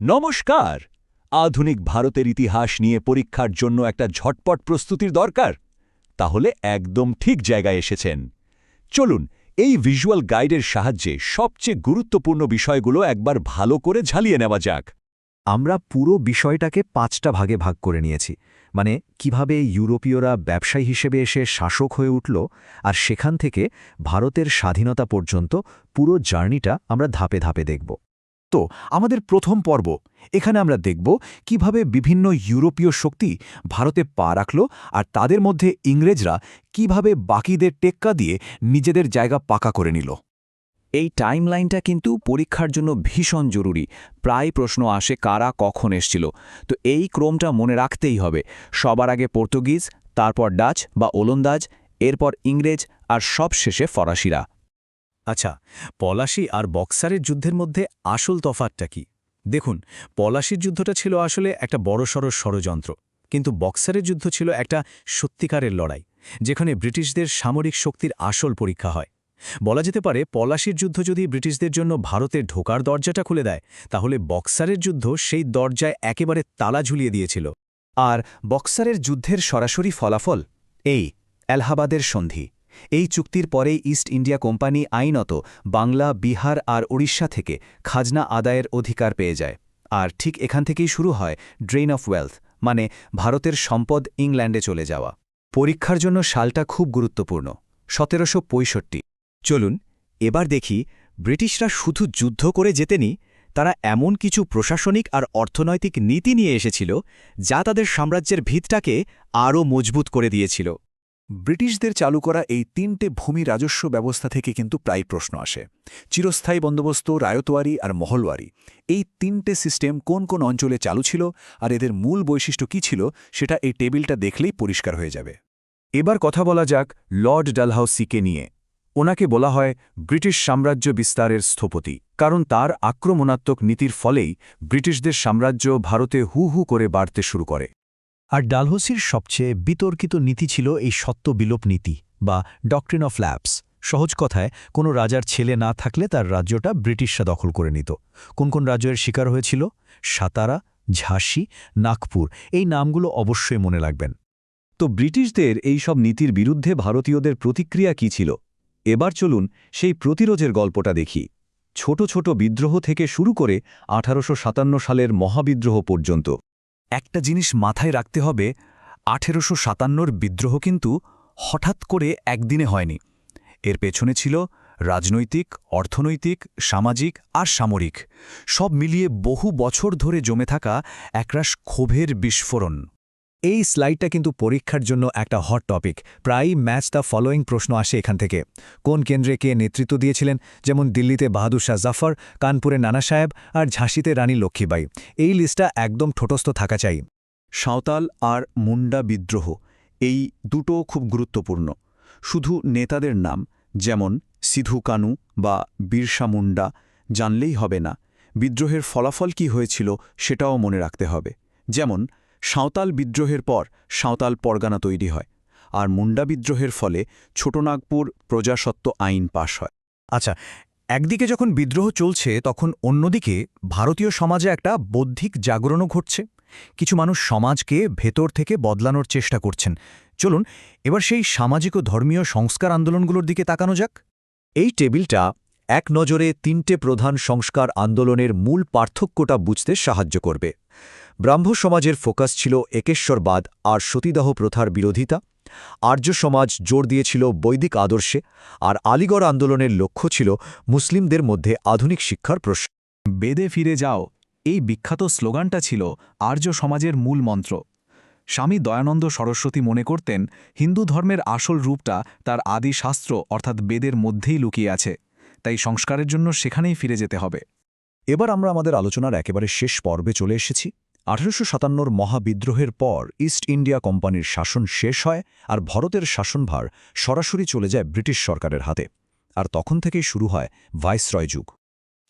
নমস্কার! আধুনিক ভারতের ইতিহাস নিয়ে পরীক্ষার জন্য একটা ঝটপট প্রস্তুতির দরকার। তাহলে একদম ঠিক জায়গায় এসেছেন। চলুন, এই ভিজুয়াল গাইডের সাহায্যে সবচেয়ে গুরুত্বপূর্ণ বিষয়গুলো একবার ভালো করে ঝালিয়ে নেওয়া যাক। আমরা পুরো বিষয়টাকে পাঁচটা ভাগে ভাগ করে নিয়েছি। মানে কীভাবে ইউরোপীয়রা ব্যবসায়ী হিসেবে এসে শাসক হয়ে উঠল, আর সেখান থেকে ভারতের স্বাধীনতা পর্যন্ত পুরো জার্নিটা আমরা ধাপে ধাপে দেখব। তো আমাদের প্রথম পর্ব। এখানে আমরা দেখব কীভাবে বিভিন্ন ইউরোপীয় শক্তি ভারতে পা রাখল আর তাদের মধ্যে ইংরেজরা কীভাবে বাকিদের টেক্কা দিয়ে নিজেদের জায়গা পাকা করে নিল। এই টাইমলাইনটা কিন্তু পরীক্ষার জন্য ভীষণ জরুরি। প্রায় প্রশ্ন আসে কারা কখন এসছিল। তো এই ক্রমটা মনে রাখতেই হবে। সবার আগে পর্তুগিজ, তারপর ডাচ বা ওলন্দাজ, এরপর ইংরেজ আর সব শেষে ফরাসিরা। আচ্ছা পলাশি আর বক্সারের যুদ্ধের মধ্যে আসল তফাতটা কি? দেখুন, পলাশির যুদ্ধটা ছিল আসলে একটা বড়সড় ষড়যন্ত্র, কিন্তু বক্সারের যুদ্ধ ছিল একটা সত্যিকারের লড়াই, যেখানে ব্রিটিশদের সামরিক শক্তির আসল পরীক্ষা হয়। বলা যেতে পারে, পলাশির যুদ্ধ যদি ব্রিটিশদের জন্য ভারতে ঢোকার দরজাটা খুলে দেয়, তাহলে বক্সারের যুদ্ধ সেই দরজায় একেবারে তালা ঝুলিয়ে দিয়েছিল। আর বক্সারের যুদ্ধের সরাসরি ফলাফল, এই এলাহাবাদের সন্ধি। এই চুক্তির পরেই ইস্ট ইন্ডিয়া কোম্পানি আইনত বাংলা, বিহার আর ওড়িশা থেকে খাজনা আদায়ের অধিকার পেয়ে যায়। আর ঠিক এখান থেকেই শুরু হয় ড্রেন অফ ওয়েলথ মানে ভারতের সম্পদ ইংল্যান্ডে চলে যাওয়া। পরীক্ষার জন্য সালটা খুব গুরুত্বপূর্ণ, সতেরোশো পঁয়ষট্টি। চলুন, এবার দেখি ব্রিটিশরা শুধু যুদ্ধ করে যেতেনি তারা এমন কিছু প্রশাসনিক আর অর্থনৈতিক নীতি নিয়ে এসেছিল, যা তাদের সাম্রাজ্যের ভিতটাকে আরও মজবুত করে দিয়েছিল। ব্রিটিশদের চালু করা এই তিনটে ভূমি রাজস্ব ব্যবস্থা থেকে কিন্তু প্রায় প্রশ্ন আসে। চিরস্থায়ী বন্দোবস্ত রায়তোয়ারি আর মহলওয়ারি। এই তিনটে সিস্টেম কোন কোন অঞ্চলে চালু ছিল আর এদের মূল বৈশিষ্ট্য কী ছিল সেটা এই টেবিলটা দেখলেই পরিষ্কার হয়ে যাবে। এবার কথা বলা যাক লর্ড ডালহাউসিকে নিয়ে। ওনাকে বলা হয় ব্রিটিশ সাম্রাজ্য বিস্তারের স্থপতি, কারণ তার আক্রমণাত্মক নীতির ফলেই ব্রিটিশদের সাম্রাজ্য ভারতে হু হু করে বাড়তে শুরু করে। আর ডালহৌসির সবচেয়ে বিতর্কিত নীতি ছিল এই সত্য বিলোপ নীতি বা ডক্ট্রিন অফ ল্যাপস সহজ কথায়, কোনো রাজার ছেলে না থাকলে তার রাজ্যটা ব্রিটিশরা দখল করে নিত। কোন কোন রাজ্যের শিকার হয়েছিল? সাতারা, ঝাঁসি, নাগপুর। এই নামগুলো অবশ্যই মনে রাখবেন। তো ব্রিটিশদের এই সব নীতির বিরুদ্ধে ভারতীয়দের প্রতিক্রিয়া কি ছিল? এবার চলুন সেই প্রতিরোধের গল্পটা দেখি। ছোট ছোট বিদ্রোহ থেকে শুরু করে আঠারোশো সাতান্ন সালের মহাবিদ্রোহ পর্যন্ত। একটা জিনিস মাথায় রাখতে হবে, আঠেরোশো সাতান্নর বিদ্রোহ কিন্তু হঠাৎ করে একদিনে হয়নি। এর পেছনে ছিল রাজনৈতিক, অর্থনৈতিক, সামাজিক আর সামরিক। সব মিলিয়ে বহু বছর ধরে জমে থাকা একরাশ ক্ষোভের বিস্ফোরণ। এই স্লাইডটা কিন্তু পরীক্ষার জন্য একটা হট টপিক প্রায়ই ম্যাচ দ্য ফলোয়িং প্রশ্ন আসে এখান থেকে। কোন কেন্দ্রে কে নেতৃত্ব দিয়েছিলেন? যেমন দিল্লিতে বাহাদুর শাহ জাফর, কানপুরে নানা সাহেব আর ঝাঁসিতে রানী লক্ষ্মীবাই এই লিস্টটা একদম ঠোটস্থ থাকা চাই। সাঁওতাল আর মুন্ডা বিদ্রোহ, এই দুটো খুব গুরুত্বপূর্ণ। শুধু নেতাদের নাম, যেমন সিধু কানু বা বিরসা মুন্ডা, জানলেই হবে না। বিদ্রোহের ফলাফল কি হয়েছিল সেটাও মনে রাখতে হবে। যেমন সাঁওতাল বিদ্রোহের পর সাঁওতাল পরগানা তৈরি হয়, আর মুন্ডা বিদ্রোহের ফলে ছোটনাগপুর প্রজাসত্ব আইন পাশ হয়। আচ্ছা একদিকে যখন বিদ্রোহ চলছে, তখন অন্যদিকে ভারতীয় সমাজে একটা বৌদ্ধিক জাগরণও ঘটছে। কিছু মানুষ সমাজকে ভেতর থেকে বদলানোর চেষ্টা করছেন। চলুন, এবার সেই সামাজিক ও ধর্মীয় সংস্কার আন্দোলনগুলোর দিকে তাকানো যাক। এই টেবিলটা এক নজরে তিনটে প্রধান সংস্কার আন্দোলনের মূল পার্থক্যটা বুঝতে সাহায্য করবে। ব্রাহ্ম সমাজের ফোকাস ছিল একেশ্বরবাদ আর সতীদাহ প্রথার বিরোধিতা। আর্য সমাজ জোর দিয়েছিল বৈদিক আদর্শে আর আলিগড় আন্দোলনের লক্ষ্য ছিল মুসলিমদের মধ্যে আধুনিক শিক্ষার প্রশ্ন বেদে ফিরে যাও এই বিখ্যাত স্লোগানটা ছিল আর্য সমাজের মূল মন্ত্র। স্বামী দয়ানন্দ সরস্বতী মনে করতেন হিন্দু ধর্মের আসল রূপটা তার আদি শাস্ত্র অর্থাৎ বেদের মধ্যেই লুকিয়ে আছে তাই সংস্কারের জন্য সেখানেই ফিরে যেতে হবে। এবার আমরা আমাদের আলোচনার একেবারে শেষ পর্বে চলে এসেছি। আঠারোশো সাতান্নর মহাবিদ্রোহের পর ইস্ট ইন্ডিয়া কোম্পানির শাসন শেষ হয় আর ভারতের শাসনভার সরাসরি চলে যায় ব্রিটিশ সরকারের হাতে। আর তখন থেকেই শুরু হয় ভাইসরয় যুগ।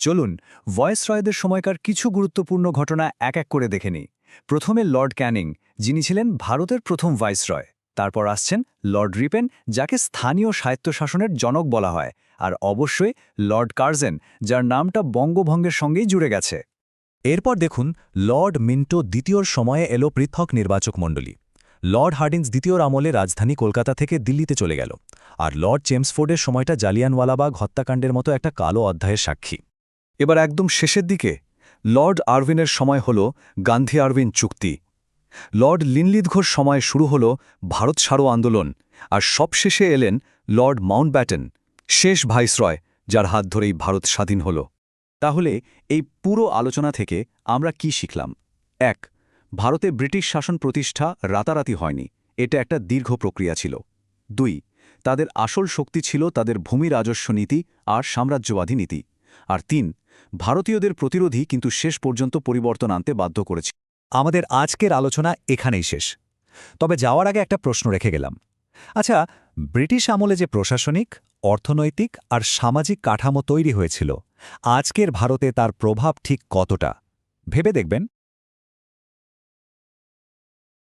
চলুন ভয়েসরয়দের সময়কার কিছু গুরুত্বপূর্ণ ঘটনা এক এক করে দেখে নিই। প্রথমে লর্ড ক্যানিং, যিনি ছিলেন ভারতের প্রথম ভাইসরয়। তারপর আসছেন লর্ড রিপেন, যাকে স্থানীয় স্বায়ত্তশাসনের জনক বলা হয়। আর অবশ্যই লর্ড কার্জেন, যার নামটা বঙ্গভঙ্গের সঙ্গেই জুড়ে গেছে। এরপর দেখুন, লর্ড মিন্টো দ্বিতীয়র সময়ে এলো পৃথক নির্বাচক মণ্ডলী। লর্ড হার্ডিন্স দ্বিতীয়র আমলে রাজধানী কলকাতা থেকে দিল্লিতে চলে গেল। আর লর্ড চেমসফোর্ডের সময়টা জালিয়ানওয়ালাবাগ হত্যাকাণ্ডের মতো একটা কালো অধ্যায়ের সাক্ষী। এবার একদম শেষের দিকে, লর্ড আরভিনের সময় হল গান্ধী আরভিন চুক্তি। লর্ড লিনলিথ ঘোষ সময় শুরু হল ভারত সারো আন্দোলন, আর সবশেষে এলেন লর্ড মাউন্ট মাউন্টব্যাটেন, শেষ ভাইসরয়, যার হাত ধরেই ভারত স্বাধীন হল। তাহলে এই পুরো আলোচনা থেকে আমরা কি শিখলাম? এক, ভারতে ব্রিটিশ শাসন প্রতিষ্ঠা রাতারাতি হয়নি। এটা একটা দীর্ঘ প্রক্রিয়া ছিল। দুই, তাদের আসল শক্তি ছিল তাদের ভূমি রাজস্ব নীতি আর সাম্রাজ্যবাদী নীতি। আর তিন, ভারতীয়দের প্রতিরোধী কিন্তু শেষ পর্যন্ত পরিবর্তন আনতে বাধ্য করেছে। আমাদের আজকের আলোচনা এখানেই শেষ। তবে যাওয়ার আগে একটা প্রশ্ন রেখে গেলাম। আচ্ছা ব্রিটিশ আমলে যে প্রশাসনিক, অর্থনৈতিক আর সামাজিক কাঠামো তৈরি হয়েছিল, আজকের ভারতে তার প্রভাব ঠিক কতটা? ভেবে দেখবেন।